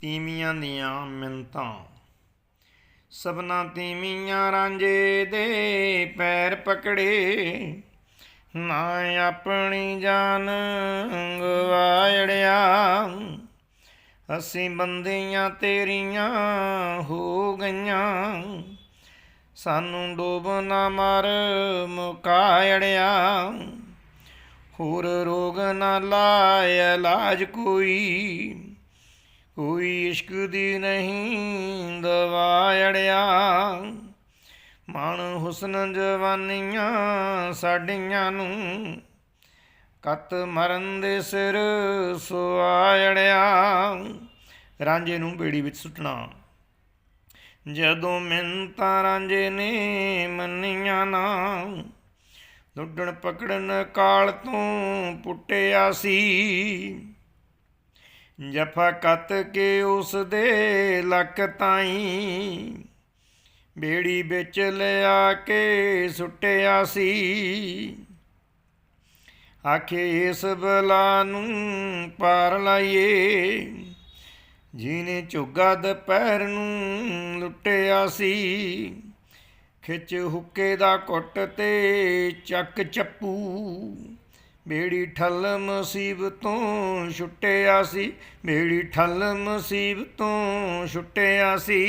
ਤੀਵੀਆਂ ਦੀਆਂ ਮਿੰਤਾਂ ਸਭਨਾ ਤੀਵੀਆਂ ਰਾਂਝੇ ਦੇ ਪੈਰ ਪਕੜੇ। ਨਾ ਆਪਣੀ ਜਾਨ ਗਵਾੜਿਆ। ਅਸੀਂ ਬੰਦੀਆਂ ਤੇਰੀਆਂ ਹੋ ਗਈਆਂ। ਸਾਨੂੰ ਡੋਬ ਨਾ ਮਾਰ ਮੁਕਾੜਿਆ। ਹੋਰ ਰੋਗ ਨਾ ਲਾਇ ਇਲਾਜ ਕੋਈ। ਕੋਈ ਇਸ਼ਕ ਦੀ ਨਹੀਂ ਦਵਾ ਅੜਿਆ। ਮਨ ਹੁਸਨ ਜਵਾਨੀਆਂ ਸਾਡੀਆਂ ਨੂੰ ਕਤ ਮਰਨ ਦੇ ਸਿਰ ਸੁਆੜਿਆ ਰਾਂਝੇ ਨੂੰ ਬੇੜੀ ਵਿੱਚ ਸੁੱਟਣਾ। ਜਦੋਂ ਮਿੰਤਾਂ ਰਾਂਝੇ ਨੇ ਮੰਨੀਆਂ ਨਾ ਲੁੱਡਣ ਪਕੜਨ ਕਾਲ ਤੋਂ ਪੁੱਟਿਆ ਸੀ। ਜਫਾ ਕੱਤ ਕੇ ਉਸ ਦੇ ਲੱਕ ਤਾਈ। ਬੇੜੀ ਵਿੱਚ ਲਿਆ ਕੇ ਸੁੱਟਿਆ ਸੀ। ਆਖੇ, ਇਸ ਬਲਾ ਨੂੰ ਪਾਰ ਲਾਈਏ। ਜੀਨੇ ਝੁੱਗਾ ਦੁਪਹਿਰ ਨੂੰ ਲੁੱਟਿਆ ਸੀ। ਖਿੱਚ ਹੁੱਕੇ ਦਾ ਕੁੱਟ ਤੇ ਚੱਕ ਚੱਪੂ। ਬੇੜੀ ਠੱਲ ਮੁਸੀਬਤੋਂ ਛੁੱਟਿਆ ਸੀ ਬੇੜੀ ਠੱਲ ਮੁਸੀਬਤੋਂ ਛੁੱਟਿਆ ਸੀ।